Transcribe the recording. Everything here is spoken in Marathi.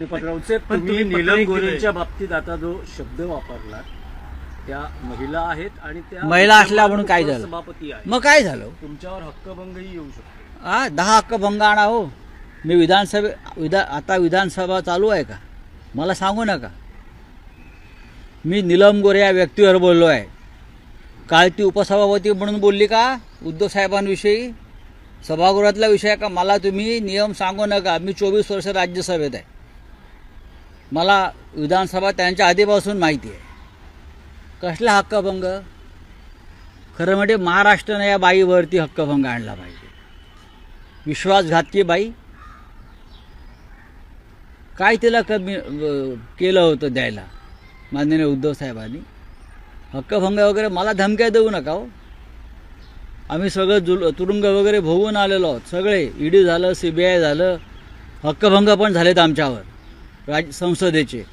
तुम्ही नीलम गोरेंच्या बाबतीत आता जो शब्द वापरला त्या महिला आहेत आणि त्या महिला असल्या म्हणून काय झालं? सभापती आहे मग काय झालं? तुमच्यावर हक्कभंगही येऊ शकतो. हा दहा हक्क भंग आणा हो. मी विधानसभे विधा आता विधानसभा चालू आहे का? मला सांगू नका. मी निलम गोरे या व्यक्तीवर बोललो आहे. काल ती उपसभापती म्हणून बोलली का उद्धव साहेबांविषयी? सभागृहातला विषय का? मला तुम्ही नियम सांगू नका. मी चोवीस वर्ष राज्यसभेत आहे. मला विधानसभा त्यांच्या आधीपासून माहिती आहे. कसला हक्कभंग? खरं म्हणजे महाराष्ट्रानं या बाईवरती हक्कभंग आणला पाहिजे. विश्वासघातकी बाई. काय तिला कमी केलं होतं द्यायला? माननीय उद्धव साहेबांनी. हक्कभंग वगैरे मला धमक्या देऊ नका हो. आम्ही सगळं जुल तुरुंग वगैरे भोगून आलेलो आहोत. सगळे ईडी झालं सी बी आय झालं हक्कभंग पण झालेत आमच्यावर. राज संसदेचे.